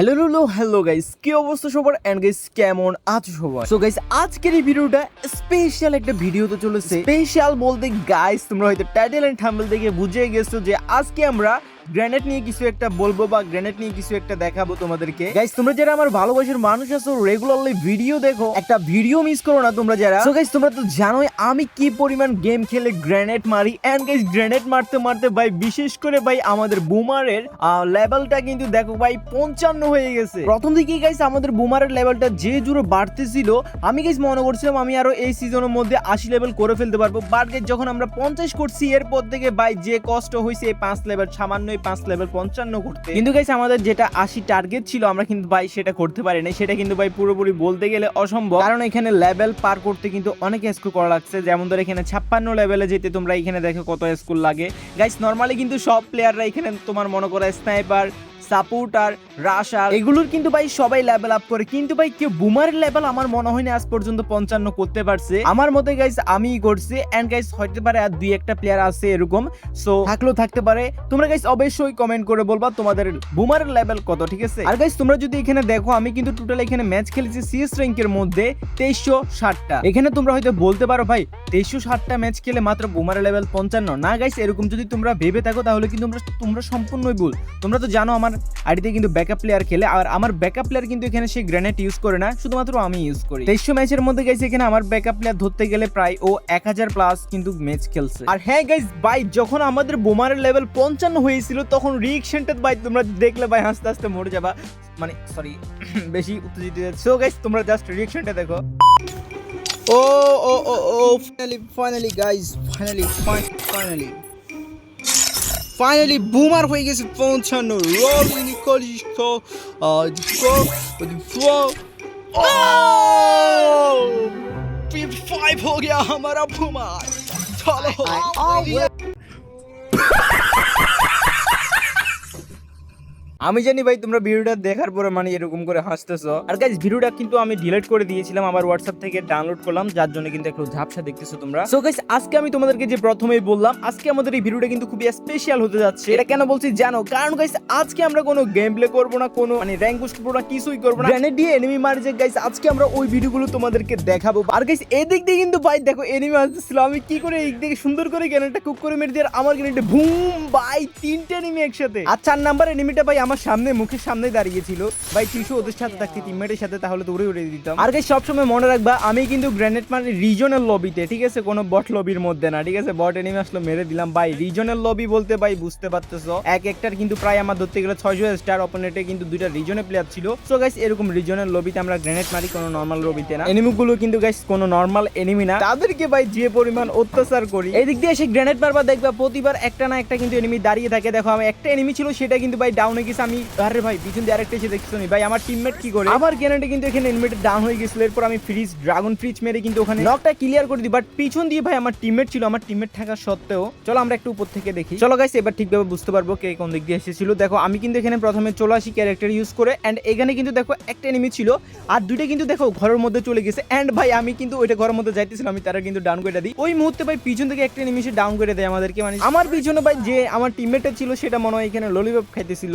Hello hello hello guys কি অবস্থা সবার? এন্ড গাইস কেমন আছো সবাই? সো গাইস আজকের এই ভিডিওটা স্পেশাল একটা ভিডিও তো চলেছে। স্পেশাল বলতে গাইস তোমরা হয়তো টাইটেল এন্ড থাম্বনেল দেখে বুঝে গেছো যে আজকে আমরা গ্রেনেড নিয়ে কিছু একটা বলব বা গ্রেনেড নিয়ে কিছু একটা দেখাবো তোমাদেরকে। গাইস তোমরা যারা আমার ভালোবাসার মানুষ আছো রেগুলারলি ভিডিও দেখো, একটা ভিডিও মিস করো না তোমরা যারা। সো গাইস তোমরা তো জানোই আমি কি পরিমাণ গেম খেলে গ্রেনেড মারি। এন্ড গাইস গ্রেনেড মারতে মারতে, ভাই, বিশেষ করে, ভাই, আমাদের বুমারের লেভেলটা কিন্তু দেখো, ভাই, পঞ্চান্ন হয়ে গেছে। প্রথম দিকেই গাইস আমাদের বুমারের লেভেলটা যে জুড়ে বাড়তেছিল, আমি গাইস মনে করছিলাম আমি আরও এই সিজনের মধ্যে আশি লেভেল করে ফেলতে পারব। বাট গাইস যখন আমরা পঞ্চাশ করছি, এরপর থেকে, ভাই, যে কষ্ট হয়েছে এই পাঁচ লেভেল সামান্যই পাঁচ লেভেল পঞ্চান্ন করতে। কিন্তু গাইস আমাদের যেটা আশি টার্গেট ছিল, আমরা কিন্তু ভাই সেটা করতে পারি নাই সেটা কিন্তু ভাই পুরোপুরি বলতে গেলে অসম্ভব। কারণ এখানে লেভেল পার করতে কিন্তু অনেক স্কোর করা লাগছে। যেমন ধর এখানে ছাপ্পান্ন লেভেলে যেতে তোমরা এখানে দেখো কত স্কোর লাগে। গাইস নর্মালি কিন্তু সব প্লেয়াররা এখানে তোমার মনে করো স্নাইপার সাপোর্টার রাশার এগুলোর কিন্তু ভাই সবাই লেভেল আপ করে। কিন্তু ভাই কেউ বুমারের লেভেল আমার মনে হয় না আজ পর্যন্ত পঞ্চান্ন করতে পারছে। আমার মতে গাইস আমি করছি। এন্ড গাইস হতে পারে আর দুই একটা প্লেয়ার আছে এরকম। সো থাকলেও থাকতে পারে। তোমরা গাইস অবশ্যই কমেন্ট করে বলবা তোমাদের বুমারের লেভেল কত, ঠিক আছে? আর গাইস তোমরা যদি এখানে দেখো, আমি কিন্তু টোটাল এখানে ম্যাচ খেলেছি সিএস র্যাঙ্কের মধ্যে তেইশশো ষাটটা। এখানে তোমরা হয়তো বলতে পারো, ভাই, তেইশশো ষাটটা ম্যাচ খেলে মাত্র বুমারের লেভেল পঞ্চান্ন। না গাইস এরকম যদি তোমরা ভেবে থাকো, তাহলে কিন্তু তোমরা সম্পূর্ণই ভুল। তোমরা তো জানো আমার আইডিতে কিন্তু ব্যাকআপ প্লেয়ার খেলে, আর আমার ব্যাকআপ প্লেয়ার কিন্তু এখানে সেই গ্রেনেড ইউজ করে না, শুধুমাত্র আমি ইউজ করি। তেইশশো ম্যাচের মধ্যে গেছে এখানে আমার ব্যাকআপ প্লেয়ার ধরতে গেলে প্রায় ও এক হাজার প্লাস কিন্তু ম্যাচ খেলছে। আর হ্যাঁ গাইজ ভাই, যখন আমাদের বোমারের লেভেল পঞ্চান্ন হয়েছিল, তখন রিয়েকশনটা ভাই, তোমরা দেখলে ভাই, হাসতে হাসতে মরে যাবা। মানে সরি বেশি উত্তেজিত সো গাইজ তোমরা জাস্ট রিয়েকশনটা দেখো। ও ও ও finally finally guys finally finally finally বুমার হয়ে গেছে পৌঁছানো রোলিং কলিস্কো গো ফ্লো फाइव हो गया हमारा बुमार चलो আমি জানি ভাই, তোমরা ভিডিওটা দেখার পরে মানে এরকম করে হাসতেছো। আর গাইজ ভিডিওটা কিন্তু আমি ডিলিট করে দিয়েছিলাম আমার হোয়াটসঅ্যাপ থেকে ডাউনলোড করলাম, যার জন্য কিন্তু একটু ঝাপসা দেখতেছো তোমরা। সো গাইজ আজকে আমি তোমাদেরকে যে প্রথমেই বললাম, আজকে আমাদের এই ভিডিওটা কিন্তু খুবই স্পেশাল হতে যাচ্ছে। এটা কেন বলছি জানো? কারণ গাইজ আজকে আমরা কোনো গেম প্লে করব না, কোনো মানে র্যাঙ্ক বুস্ট করব না, কিছুই করব না। গ্রেনেড দিয়ে এনিমি মারি যে গাইজ আজকে আমরা ওই ভিডিওগুলো তোমাদেরকে দেখাবো। আর গাইজ এদিক দিয়ে কিন্তু ভাই, দেখো এনিমি আসছিল আমি কি করে এই দিকে সুন্দর করে গ্রেনেডটা কুক করে মেরে দিয়ে আমার গ্রেনেডে বুম ভাই, তিনটে এনিমি একসাথে। আর চার নাম্বার এনিমিটা ভাই আমার সামনে মুখের সামনে দাঁড়িয়েছিল। ভাই টিসু ওদের সাথে থাকতে টিমমেটের সাথে তাহলে তো উড়ে দিতাম। আর সবসময় মনে রাখবা আমি কিন্তু গ্রেনেড মানে রিজনাল লবিতে ঠিক আছে? কোনো বট লবির মধ্যে না ঠিক আছে? বট এনিমি আসলো মেরে দিলাম। ভাই রিজনাল লবি বলতে ভাই বুঝতে পারতেছো? এক একটার কিন্তু প্রায় আমার ধরতে গেলে ছয়শো স্টার অপোনেন্টে কিন্তু দুইটা রিজনে প্লেয়ার ছিল। সো গাইস এরকম রিজনাল লবিতে আমরা গ্রেনেড মারি কোনো নর্মাল লবিতে না। এনিমিগুলো কিন্তু গাইস কোনো নর্মাল এনিমি না। তাদেরকে ভাই যে পরিমাণ অত্যাচার করি এই দিক দিয়ে এসে গ্রেনেড মারবা দেখবা প্রতিবার একটা না একটা কিন্তু এনিমি দাঁড়িয়ে থাকে। দেখো আমার একটা এনিমি ছিল সেটা কিন্তু ভাই ডাউনে হয়ে গেছে আমি আরে ভাই পিছন দিয়ে আরেকটা এসে দেখছ নি? ভাই আমার টিমমেট কি করে? আমার গ্রেনেডে কিন্তু এখানে এনিমিটা ডাউন হয়ে গেছিল এরপর আমি ফ্রিজ ড্রাগন ফ্রিজ মেরে কিন্তু ওখানে নকটা ক্লিয়ার করে দিই বাট পিছন দিয়ে ভাই আমার টিমমেট ছিল আমার টিমমেট থাকা সত্ত্বেও চলো আমরা একটু উপর থেকে দেখি। চলো গাইস এবার ঠিকভাবে বুঝতে পারব কে কোন দিক দিয়ে এসেছিল। দেখো আমি কিন্তু এখানে প্রথমে চলে আসি ক্যারেক্টার ইউজ করে এন্ড এখানে কিন্তু দেখো একটা এনিমি ছিল আর দুইটা কিন্তু দেখো ঘরের মধ্যে চলে গেছে। এন্ড ভাই আমি কিন্তু ওইটা ঘরের মধ্যে যাইতেছিলাম আমি তারা কিন্তু ডাউন করে দিই। ওই মুহূর্তে ভাই পিছন থেকে একটা এনিমি এসে ডাউন করে দেয় আমাদেরকে মানে আমার পিছনে ভাই যে আমার টিমমেটটা ছিল সেটা মনে হয় এখানে ললিপপ খাইতেছিল।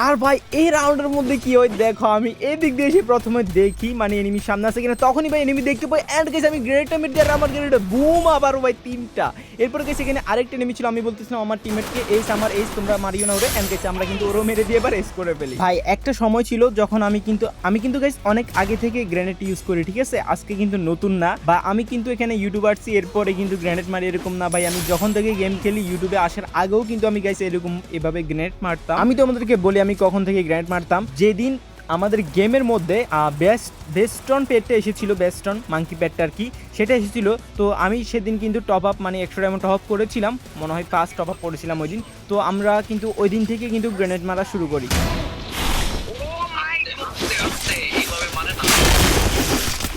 আর ভাই, এই রাউন্ডের মধ্যে কি হয়? দেখো, আমি এই দিক দিয়ে এসে প্রথমে দেখি মানে এনিমি সামনে আসে কিনা, তখনই ভাই এনিমি দেখতে পাই এন্ড গেছে আমি গ্রেনেডটা মেরে দিয়ে আমার গ্রেনেডটা বুম আবারও ভাই তিনটা। এরপর গেছে এখানে আরেকটা এনিমি ছিল, আমি বলতেছিলাম আমার টিমমেটকে এইস আমার এইস তোমরা মারিও না ওরে অ্যান্ড গেছে আমরা কিন্তু ওরও মেরে দিয়ে এবার এস করে ফেলি। ভাই, একটা সময় ছিল যখন আমি কিন্তু আমি কিন্তু গাইস অনেক আগে থেকে গ্রেনেড ইউজ করি, ঠিক আছে? আজকে কিন্তু নতুন না, বা আমি কিন্তু এখানে ইউটিউব আসছি এরপরে কিন্তু গ্রেনেড মারি এরকম না, ভাই, আমি যখন থেকে গেম খেলি ইউটিউবে আসার আগেও কিন্তু আমি গাইস এরকম এভাবে গ্রেনেড মারতাম। আমি তোমাদেরকে বলি আমি কখন থেকে গ্র্যান্ড মারতাম, যেদিন আমাদের গেমের মধ্যে বেস্ট, বেস্টন পেটটা এসেছিল, বেস্টন মাঙ্কি পেটটা আর কি, সেটা এসেছিল। তো আমি সেদিন কিন্তু টপ আপ মানে একশো ডায়মন্ড টপ আপ করেছিলাম, মনে হয় পাঁচ টপ আপ করেছিলাম ওই দিন। তো আমরা কিন্তু ওই দিন থেকে কিন্তু গ্রেনেড মারা শুরু করি।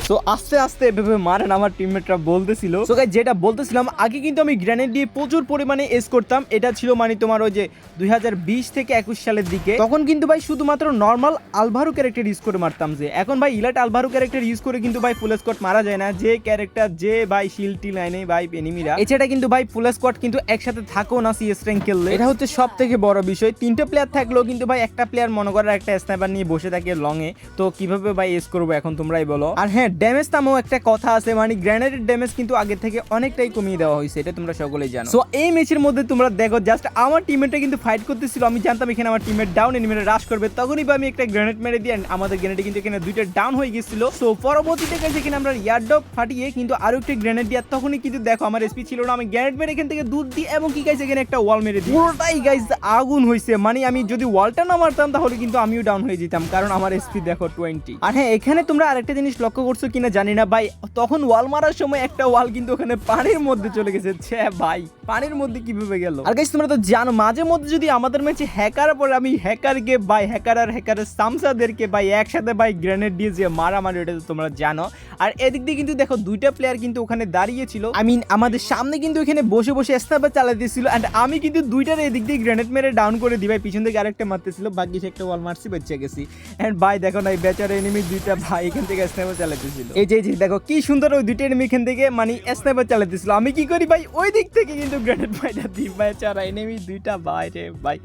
তো আস্তে আস্তে এভাবে মারেন আমার টিমমেটরা বলতেছিল। তো গাইস যেটা বলতেছিলাম, আগে কিন্তু আমি গ্রেনেড দিয়ে প্রচুর পরিমাণে এস করতাম। এটা ছিল মানে তোমার ওই যে দুই হাজার বিশ থেকে একুশ সালের দিকে। তখন কিন্তু ভাই শুধুমাত্র নর্মাল আলভারু ক্যারেক্টার ইউজ করে মারতাম যে। এখন ভাই ইলাট আলভারু ক্যারেক্টার ইউজ করে কিন্তু ভাই ফুল স্কট মারা যায় না। যে ক্যারেক্টার যে ভাই শিল টিল লাইনে ভাই এনিমিরা এছাড়া কিন্তু ভাই ফুল স্কট কিন্তু একসাথে থাকো না সিএস র্যাঙ্ক খেললে। এটা হচ্ছে সব থেকে বড় বিষয়। তিনটে প্লেয়ার থাকলেও কিন্তু ভাই একটা প্লেয়ার মনে করার একটা স্নাইপার নিয়ে বসে থাকে লং এ তো কীভাবে ভাই এস করব এখন তোমরাই বলো। আর হ্যাঁ ড্যামেজ নামও একটা কথা আছে মানে গ্র্যানেডের ড্যামেজ কিন্তু আগে থেকে অনেকটাই কমিয়ে দেওয়া হয়েছে, এটা তোমরা সকলেই জানো। সো এই ম্যাচের মধ্যে তোমরা দেখো জাস্ট আমার টিমমেটটা কিন্তু ফাইট করতেছিল, আমি জানতাম এখানে আমার টিমমেট ডাউন এনিমেটে রাশ করবে, তখনই আমি একটা গ্রেনেড মেরে দিয়ে আমাদের গ্রেনেডে কিন্তু এখানে দুইটা ডাউন হয়ে গেছিল। সো পরবর্তীতে গেছে এখানে আমরা ইয়ারডপ ফাটিয়ে কিন্তু আরও একটা গ্রেনেড দিয়ে, তখনই কিন্তু দেখো, আমার এসপি ছিল না, আমি গ্রেনেড মেরে এখান থেকে দুধ দিই, এবং কি গাইছে এখানে একটা ওয়াল মেরে দিই। পুরোটাই গাইজ আগুন হয়েছে মানে আমি যদি ওয়ালটা না মারতাম, তাহলে কিন্তু আমিও ডাউন হয়ে যেতাম, কারণ আমার এসপি দেখো টোয়েন্টি আর হ্যাঁ এখানে তোমরা আরেকটা জিনিস লক্ষ্য করছ কিনা জানি না, ভাই। তখন ওয়াল মারার সময় একটা ওয়াল কিন্তু ওখানে পানির মধ্যে চলে গেছে। ছে, ভাই, পানির মধ্যে কীভাবে গেল? আর গাইস তোমরা তো জানো, মাঝে মধ্যে যদি আমাদের ম্যাচে হ্যাকার পরে আমি হ্যাকারকে ভাই হ্যাকার আর হ্যাকারের সামসাদেরকে ভাই, একসাথে ভাই গ্রেনেড দিয়ে যে মারামারি এটা তো তোমরা জানো। আর এদিক দিয়ে কিন্তু দেখো, দুইটা প্লেয়ার কিন্তু ওখানে দাঁড়িয়ে ছিল আই মিন আমাদের সামনে কিন্তু এখানে বসে বসে স্নাইপার চালাতেছিল এন্ড আমি কিন্তু দুইটার এদিক দিয়ে গ্রেনেড মেরে ডাউন করে দিই, ভাই। পিছন থেকে আরেকটা মারতেছিল ভাগ্যিস একটা ওয়াল মারছি, বেঁচে গেছি। এন্ড ভাই, দেখো না, এই বেচার এনিমি দুইটা ভাই এখান থেকে স্নাইপার চালাতেছিল এই যে এই যে দেখো কি সুন্দর ওই দুইটা এনিমি এখান থেকে মানে স্নাইপার চালাতেছিল আমি কি করি ভাই? ওই দিক থেকে কিন্তু গ্রেনেড ভাইটা দিই। বেচারা এনিমি দুইটা ভাই রে ভাই।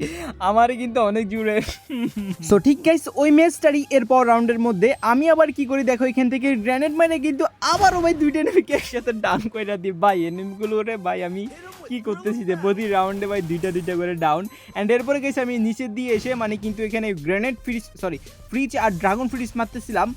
আমারই কিন্তু অনেক জুড়ে। সো ঠিক গাইস ওই ম্যাচটারই এরপর রাউন্ডের মধ্যে আমি আবার কি করি? দেখো এখান থেকে গ্রেনেড মারে কিন্তু আবারও ভাই দুইটা এনিমিকে একসাথে ডাউন করে দিই। ভাই এনিমিগুলো রে ভাই আমি কি করতেছি যে প্রতি রাউন্ডে ভাই দুইটা দুইটা করে ডাউন অ্যান্ড এরপরে গেছে আমি নিচের দিয়ে এসে মানে কিন্তু এখানে গ্রেনেড ফ্রিজ সরি ফ্রিজ আর ড্রাগন ফ্রিজ মারতেছিলাম।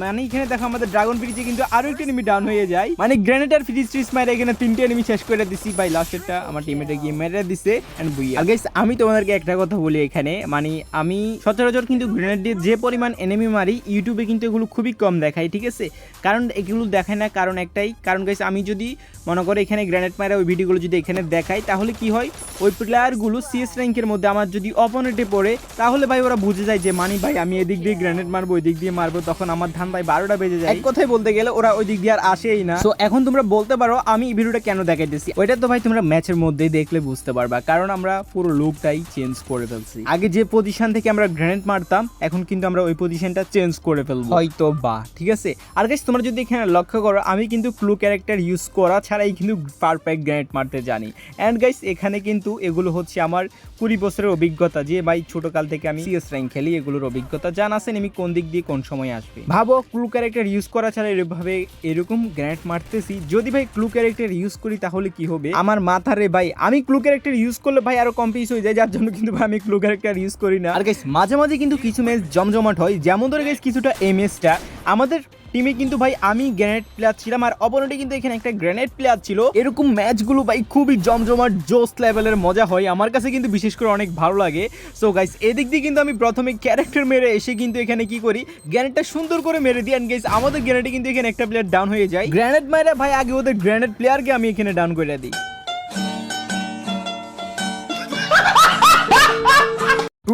মানে এখানে দেখো আমাদের ড্রাগন ফ্রিজে কিন্তু আরও একটা এনিমি ডাউন হয়ে যায়। মানে গ্রেনেড আর ফ্রিজ ট্রিজ মারে এখানে তিনটে এনিমি শেষ করে দিছি। ভাই লাস্টেরটা আমার টিমেটে গিয়ে মেরে দিছে। এন্ড বুইয়া আর গাইস আমি তোমাদেরকে একটা কথা বলি এখানে। মানে আমি সচরাচর কিন্তু গ্রেনেড দিয়ে যে পরিমাণ এনিমি মারি ইউটিউবে কিন্তু এগুলো খুবই কম দেখায়, ঠিক আছে? কারণ এগুলো দেখায় না, কারণ একটাই। কারণ গাইস আমি যদি মনে করো এখানে গ্রেনেড মারা ওই ভিডিওগুলো যদি এখানে দেখাই তাহলে কি হয়? ওই প্লেয়ারগুলো সিএস র্যাঙ্কের মধ্যে আমার যদি অপোনেন্টে পড়ে, তাহলে ভাই ওরা বুঝে যায় যে, মানি ভাই, আমি এদিক দিয়ে গ্রেনেড মারবো ওই দিক দিয়ে মারবো। তখন আমার ধান ভাই বারোটা বেজে যায়। কথায় বলতে গেলে ওরা ওই দিক দিয়ে আর আসেই না। তো এখন তোমরা বলতে পারো আমি এই ভিডিওটা কেন দেখাইতেছি? ওইটা তো ভাই তোমরা ম্যাচের মধ্যেই দেখলে বুঝতে পারবা কারণ আমরা পুরো লুকটাই চেঞ্জ করে ফেলছি। আগে যে পজিশন থেকে আমরা গ্রেনেড মারতাম এখন কিন্তু আমরা ওই পজিশনটা চেঞ্জ করে ফেলব। হয়তো বা ঠিক আছে? আর গাইস তোমরা যদি এখানে লক্ষ্য করো আমি কিন্তু ক্লু ক্যারেক্টার ইউজ করা ছাড়াই কিন্তু পারফেক্ট গ্রেনেড মারতে জানি। অ্যান্ড গাইস এখানে কিন্তু এগুলো হচ্ছে আমার কুড়ি বছরের অভিজ্ঞতা যে ভাই ছোটকাল থেকে আমি সিএস র্যাঙ্ক খেলি এগুলোর অভিজ্ঞতা জানাছেন আমি কোন দিক দিয়ে কোন সময় আসবে। ভাবো ক্লু ক্যারেক্টার ইউজ করা ছাড়া এরভাবে এরকম গ্র্যান্ড মারতেছি। যদি ভাই ক্লু ক্যারেক্টার ইউজ করি, তাহলে কি হবে? আমার মাথা রে ভাই, আমি ক্লু ক্যারেক্টার ইউজ করলে ভাই আরও কম পিস হয়ে যায়, যার জন্য কিন্তু ভাই আমি ক্লু ক্যারেক্টার ইউজ করি না। আর গাইস মাঝে মাঝে কিন্তু কিছু ম্যাচ জমজমাট হয়। যেমন ধরে গাইস কিছুটা এম এসটা আমাদের টিমে কিন্তু ভাই আমি গ্রেনেড প্লেয়ার ছিলাম আর অপোনেন্টে কিন্তু এখানে একটা গ্রেনেড প্লেয়ার ছিল। এরকম ম্যাচগুলো ভাই খুবই জমজমাট জোস লেভেলের মজা হয়। আমার কাছে কিন্তু বিশেষ করে অনেক ভালো লাগে। সো গাইস এদিক দিয়ে কিন্তু আমি প্রথমে ক্যারেক্টার মেরে এসে কিন্তু এখানে কি করি, গ্রেনেডটা সুন্দর করে মেরে দিই। অ্যান্ড গাইস আমাদের গ্রেনেডে কিন্তু এখানে একটা প্লেয়ার ডাউন হয়ে যায়। গ্রেনেড মেরে ভাই আগে ওদের গ্রেনেড প্লেয়ারকে আমি এখানে ডাউন করে দিই।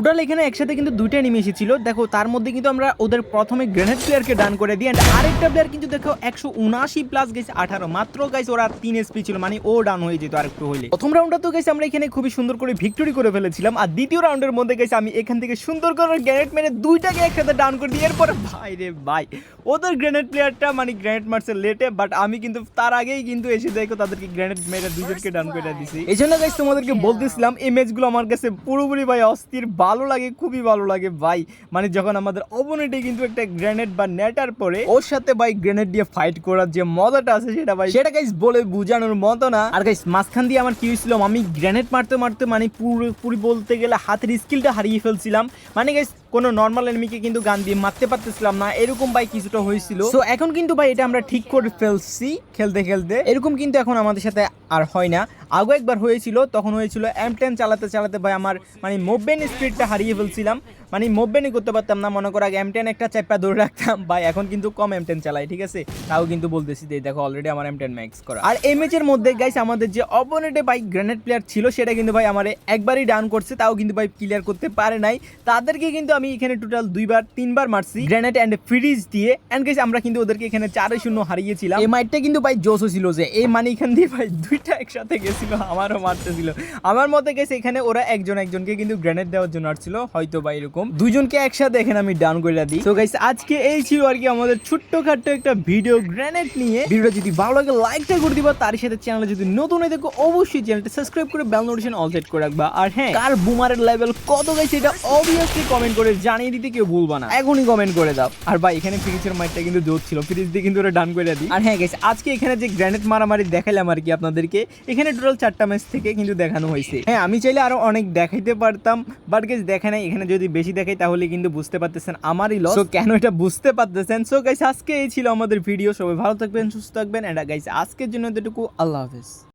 টোটাল এখানে একসাথে কিন্তু দুইটা এনিমি এসেছিল। দেখো, তার মধ্যে কিন্তু আমরা ওদের প্রথমে গ্রেনেড প্লেয়ারকে ডান করে দিই অ্যান্ড আরেকটা প্লেয়ার কিন্তু দেখো, একশো উনআশি প্লাস গেছে আঠারো। মাত্র গাইস ওরা তিন এসপি ছিল মানে ও ডান হয়ে যেত আরেকটু হইলে। প্রথম রাউন্ডটা তো গেছে আমরা এখানে খুবই সুন্দর করে ভিক্টরি করে ফেলেছিলাম, আর দ্বিতীয় রাউন্ডের মধ্যে গেছে আমি এখান থেকে সুন্দর করে গ্রেনেড মেরে দুইটাকে একসাথে ডান করে দিই, এরপরে ভাই রে ভাই, ওদের গ্রেনেড প্লেয়ারটা মানে গ্রেনেড মারছে লেটে বাট আমি কিন্তু তার আগেই কিন্তু এসে দেখো, তাদেরকে গ্রেনেড মেরে দুজনকে ডাউন করে দিছি। এই জন্য গাইস তোমাদেরকে বলতেছিলাম এই ম্যাচগুলো আমার কাছে পুরোপুরি ভাই অস্থির ভালো লাগে, খুবই ভালো লাগে ভাই। মানে যখন আমাদের অপোনেন্টে কিন্তু একটা গ্রেনেড বা নেটার পরে ওর সাথে ভাই গ্রেনেড দিয়ে ফাইট করার যে মজাটা আছে সেটা ভাই, সেটা গাইস বলে বুঝানোর মতো না। আর গাইস মাঝখান দিয়ে আমার কি হয়েছিল, আমি গ্রেনেড মারতে মারতে মানে পুরোপুরি বলতে গেলে হাতের স্কিলটা হারিয়ে ফেলছিলাম। মানে গাইস কোনো নর্মাল এনিমিকে কিন্তু গান দিয়ে মারতে পারতেছিলাম না। এরকম ভাই কিছুটা হয়েছিল। তো এখন কিন্তু ভাই এটা আমরা ঠিক করে ফেলছি খেলতে খেলতে। এরকম কিন্তু এখন আমাদের সাথে আর হয় না। আগে একবার হয়েছিল, তখন হয়েছিল এম টেন চালাতে চালাতে ভাই আমার মানে মুভমেন্ট স্পিডটা হারিয়ে ফেলছিলাম। মানে মুভমেন্টই করতে পারতাম না, মনে করো আগে এম টেন একটা চাপা ধরে রাখতাম। ভাই, এখন কিন্তু কম এম টেন চালাই, ঠিক আছে? তাও কিন্তু বলতেছি যে, দেখো অলরেডি আমার এম টেন ম্যাক্স করা। আর এই ম্যাচের মধ্যে গাইস আমাদের যে অপোনেন্টে ভাই গ্রেনেড প্লেয়ার ছিল, সেটা কিন্তু, ভাই, আমার একবারই ডাউন করছে, তাও কিন্তু, ভাই ক্লিয়ার করতে পারে নাই। তাদেরকে কিন্তু আমি এখানে টোটাল দুইবার, তিনবার মারছি গ্রেনেড অ্যান্ড ফ্রিজ দিয়ে। অ্যান্ড গাইস আমরা কিন্তু ওদেরকে এখানে চারে শূন্য হারিয়েছিলাম। এই মাইটটা কিন্তু, ভাই জোসও ছিল যে, এই মানে এখান দিয়ে, ভাই, দুইটা একসাথে গেছিল, আমারও মারতেছিল। আমার মতে গেছে এখানে ওরা একজন একজনকে কিন্তু গ্রেনেড দেওয়ার জন্য আসছিল হয়তো বা এরকম দুজনকে একসাথে এখানে আমি ডাউন করে দিই। তো গাইস আজকে এই ছিল আর কি আমাদের ছোট্টখাট্ট একটা ভিডিও গ্রেনেড নিয়ে। ভিডিওটা যদি ভালো লাগে লাইকটা করে দিবা। তার সাথে চ্যানেলে যদি নতুন হয়ে দেখো অবশ্যই চ্যানেলটা সাবস্ক্রাইব করে বেল নোটিফিকেশন অল সেট করে রাখবা। আর হ্যাঁ কার বুমারের লেভেল কত গাইছে এটা অবভিয়াসলি কমেন্ট করে জানিয়ে দিতে কেউ ভুলবা না। এখনই কমেন্ট করে দাও। আর ভাই, এখানে ফ্রিজের মাইকটা কিন্তু জোর ছিল। ফ্রিজ দিয়ে কিন্তু ওরা ডান করে দিই। আর হ্যাঁ গাইস আজকে এখানে যে গ্রেনেড মারামারি দেখাইলাম আর কি আপনাদেরকে, এখানে টোটাল চারটা ম্যাচ থেকে কিন্তু দেখানো হয়েছে। হ্যাঁ আমি চাইলে আরও অনেক দেখাইতে পারতাম বাট গাইস দেখে নাই। এখানে যদি বেশি দেখাই তাহলে কিন্তু বুঝতে পারতেছেন আমারই লস কেন এটা বুঝতে পারতেছেন? সো গাইস আজকে এই ছিল আমাদের ভিডিও সবাই ভালো থাকবেন, সুস্থ থাকবেন। এন্ড গাইস আজকের জন্য এতটুকু। আল্লাহ হাফেজ।